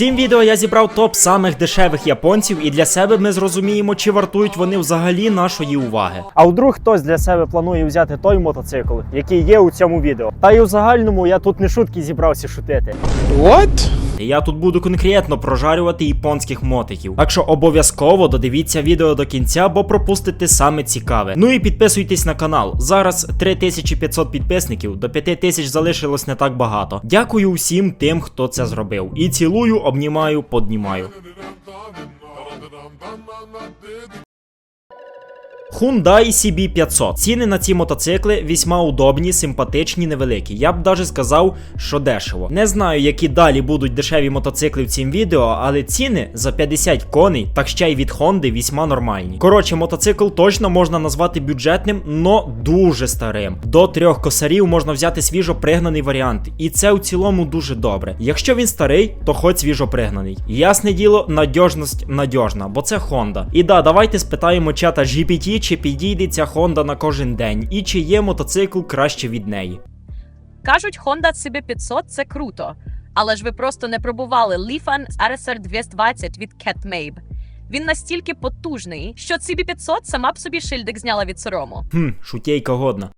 цім відео я зібрав топ самих дешевих японців, і для себе ми зрозуміємо, чи вартують вони взагалі нашої уваги. А вдруг хтось для себе планує взяти той мотоцикл, який є у цьому відео. Та й у загальному я тут не шутки зібрався шутити. І Я тут буду конкретно прожарювати японських мотиків. Так що обов'язково додивіться відео до кінця, бо пропустите саме цікаве. Ну і підписуйтесь на канал. Зараз 3500 підписників, до 5000 залишилось не так багато. Дякую всім тим, хто це зробив. І цілую, обнімаю, поднімаю. Hyundai CB500. Ціни на ці мотоцикли весьма удобні, симпатичні, невеликі. Я б даже сказав, що дешево. Не знаю, які далі будуть дешеві мотоцикли в цім відео, але ціни за 50 коней, так ще й від Honda, весьма нормальні. Коротше, мотоцикл точно можна назвати бюджетним, но дуже старим. До трьох косарів можна взяти свіжо пригнаний варіант, і це у цілому дуже добре. Якщо він старий, то хоч свіжо пригнаний. Ясне діло, надіжність надіжна, бо це Honda. І да, давайте спитаємо чата GPT, чи підійде ця Honda на кожен день, і чи є мотоцикл краще від неї. Кажуть, Honda CB500 – це круто. Але ж ви просто не пробували Lifan RSR 220 від Catmabe. Він настільки потужний, що CB500 сама б собі шильдик зняла від сорому. Хм, шутєйка годна.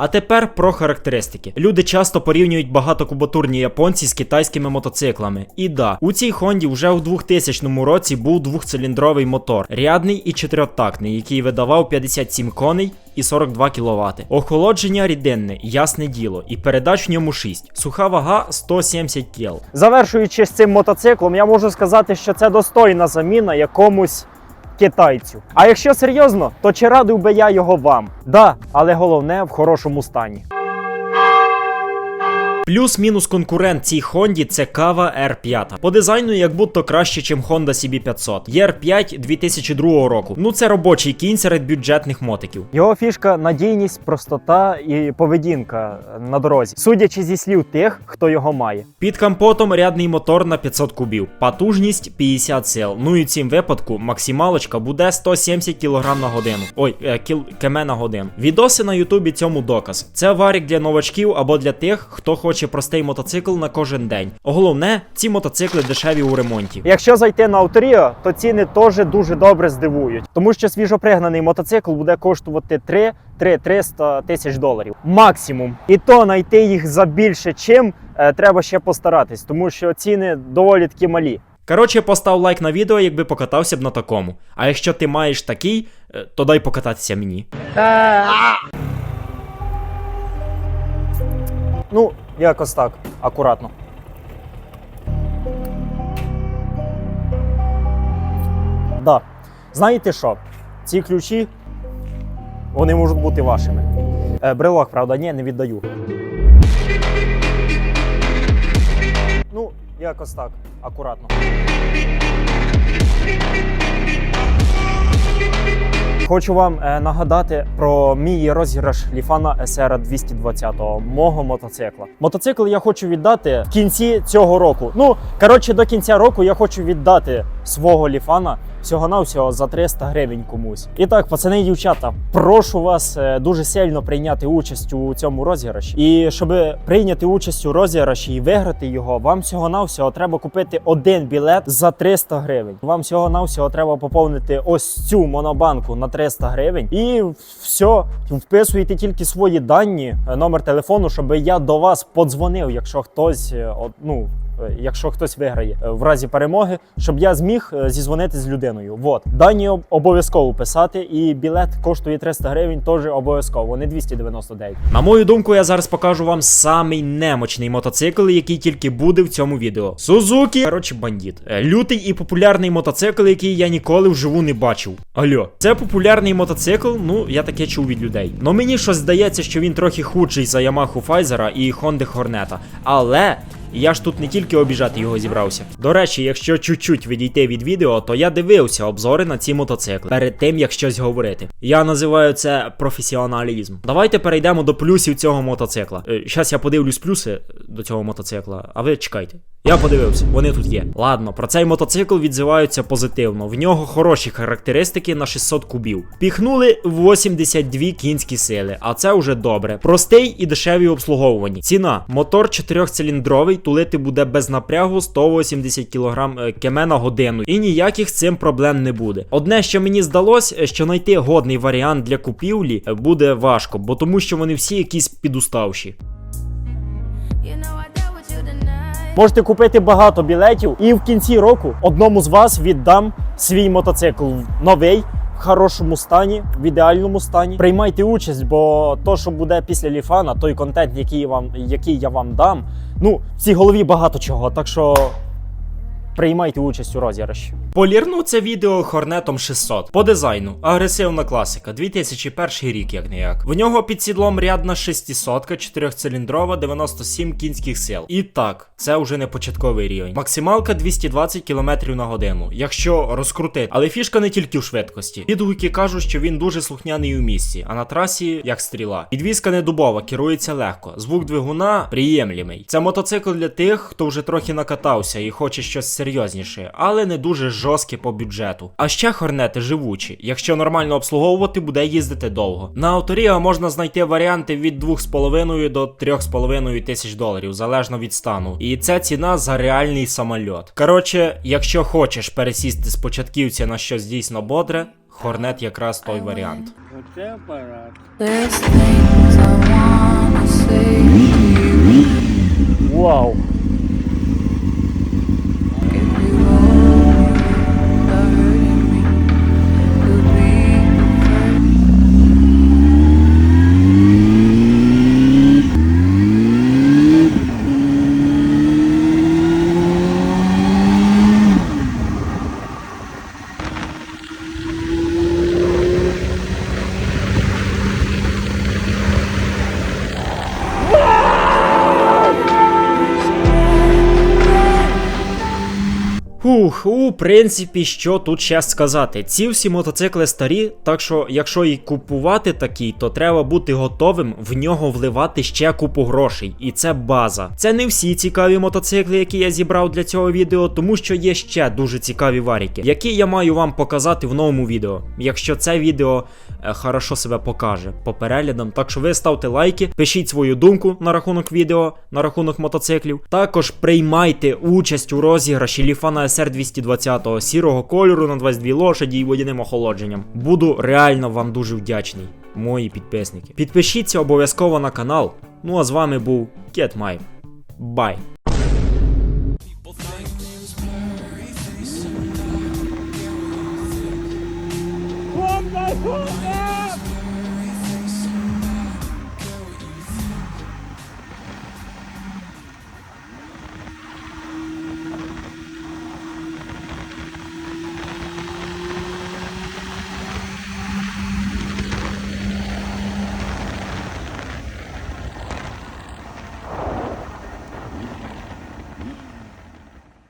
А тепер про характеристики. Люди часто порівнюють багатокубатурні японці з китайськими мотоциклами. І да, у цій Хонді вже у 2000 році був двохциліндровий мотор, рядний і чотирьохтактний, який видавав 57 коней і 42 кВт. Охолодження рідинне, ясне діло, і передач в ньому 6. Суха вага 170 кіл. Завершуючи з цим мотоциклом, я можу сказати, що це достойна заміна якомусь китайцю. А якщо серйозно, то чи радив би я його вам? Да, але головне в хорошому стані. Плюс-мінус конкурент цій Хонді це Кава R5. По дизайну як будто краще, чим Honda CB500. R5 2002 року. Ну це робочий кінь серед бюджетних мотиків. Його фішка надійність, простота і поведінка на дорозі, судячи зі слів тих, хто його має. Під капотом рядний мотор на 500 кубів, потужність 50 сил. Ну і в цім випадку максималочка буде 170 кг на годину. Ой, е, кіл км на годину. Відоси на Ютубі цьому доказ. Це варік для новачків або для тих, хто хоче простий мотоцикл на кожен день. Головне, ці мотоцикли дешеві у ремонті. Якщо зайти на Авторіо, то ціни теж дуже добре здивують, тому що свіжопригнаний мотоцикл буде коштувати 3 300 тисяч доларів максимум. І то знайти їх за більше чим е, треба ще постаратись, тому що ціни доволі таки малі. Коротше, постав лайк на відео, якби покатався б на такому. А якщо ти маєш такий, е, то дай покататися мені. Ну, якось так, акуратно. Да. Знаєте що? Ці ключі вони можуть бути вашими. Е, брелок, правда, ні, не віддаю. Ну, якось так, акуратно. Хочу вам е, нагадати про мій розіграш Ліфана SR 220 мого мотоцикла. Мотоцикл я хочу віддати в кінці цього року. Ну коротше, до кінця року я хочу віддати свого ліфана всього навсього за 300 гривень комусь. І так, пацани і дівчата, прошу вас е, дуже сильно прийняти участь у цьому розіграші. І щоб прийняти участь у розіграші і виграти його, вам всього навсього треба купити один білет за 300 гривень. Вам всього навсього треба поповнити ось цю монобанку на 300 гривень. І все, вписуєте тільки свої дані, е, номер телефону, щоб я до вас подзвонив, якщо хтось е, ну. Якщо хтось виграє е, в разі перемоги, щоб я зміг е, зізвонити з людиною. Вот дані обов'язково писати, і білет коштує 300 гривень, теж обов'язково, не 299. На мою думку, я зараз покажу вам самий немочний мотоцикл, який тільки буде в цьому відео. Сузукі, коротше, бандит. Е, Лютий і популярний мотоцикл, який я ніколи вживу не бачив. Алло, це популярний мотоцикл, ну я таке чув від людей. Но мені щось здається, що він трохи худший за Yamaha Pfizer і Honda Horneta. Але я ж тут не тільки обіжати його зібрався. До речі, якщо чуть-чуть відійти від відео, то я дивився обзори на ці мотоцикли перед тим як щось говорити. Я називаю це професіоналізм. Давайте перейдемо до плюсів цього мотоцикла. Зараз я подивлюсь плюси. до цього мотоцикла. А ви чекайте. Я подивився, вони тут є. Ладно, про цей мотоцикл відзиваються позитивно. В нього хороші характеристики на 600 кубів. Піхнули 82 кінські сили, а це вже добре. Простий і дешеві обслуговувані. Ціна: мотор тулити буде без напрягу 180 кг е, кеме на годину. І ніяких цим проблем не буде. Одне, що мені здалось, е, що знайти годний варіант для купівлі е, буде важко, бо тому що вони всі якісь підуставші. Можете купити багато білетів, і в кінці року одному з вас віддам свій мотоцикл новий. Хорошому стані, в ідеальному стані. Приймайте участь, бо то, що буде після ліфана, той контент, який, вам, який я вам дам, ну, в цій голові багато чого. Так що приймайте участь у розіграші. Полірнув це відео Хорнетом 600. По дизайну агресивна класика, 2001 рік, як не як. В нього під сідлом рядна 600 4-циліндрова, 97 кінських сил. І так, це вже не початковий рівень. Максималка 220 км на годину, якщо розкрутити. Але фішка не тільки в швидкості. Відгуки кажуть, що він дуже слухняний у місці, а на трасі як стріла. Підвізка не дубова, керується легко. Звук двигуна приємлемий. Це мотоцикл для тих, хто вже трохи накатався і хоче щось серйозніше, але не дуже жорстке по бюджету. А ще хорнети живучі. Якщо нормально обслуговувати, буде їздити довго. На авторіга можна знайти варіанти від 2,5 до 3,5 тисяч доларів, залежно від стану. І це ціна за реальний самольот. Коротше, якщо хочеш пересісти з початківця на щось дійсно бодре, хорнет якраз той варіант. Оце апарат. Фух, у принципі, що тут ще сказати. Ці всі мотоцикли старі, так що, якщо і купувати такий, то треба бути готовим в нього вливати ще купу грошей. І це база. Це не всі цікаві мотоцикли, які я зібрав для цього відео, тому що є ще дуже цікаві варіки, які я маю вам показати в новому відео. Якщо це відео е, хорошо себе покаже по переглядам. Так що ви ставте лайки, пишіть свою думку на рахунок відео, на рахунок мотоциклів. Також приймайте участь у розіграші Ліфана SR 220 сірого кольору на 22 лошаді і водяним охолодженням. Буду реально вам дуже вдячний, мої підписники. Підпишіться обов'язково на канал. Ну а з вами був КетМай. Бай!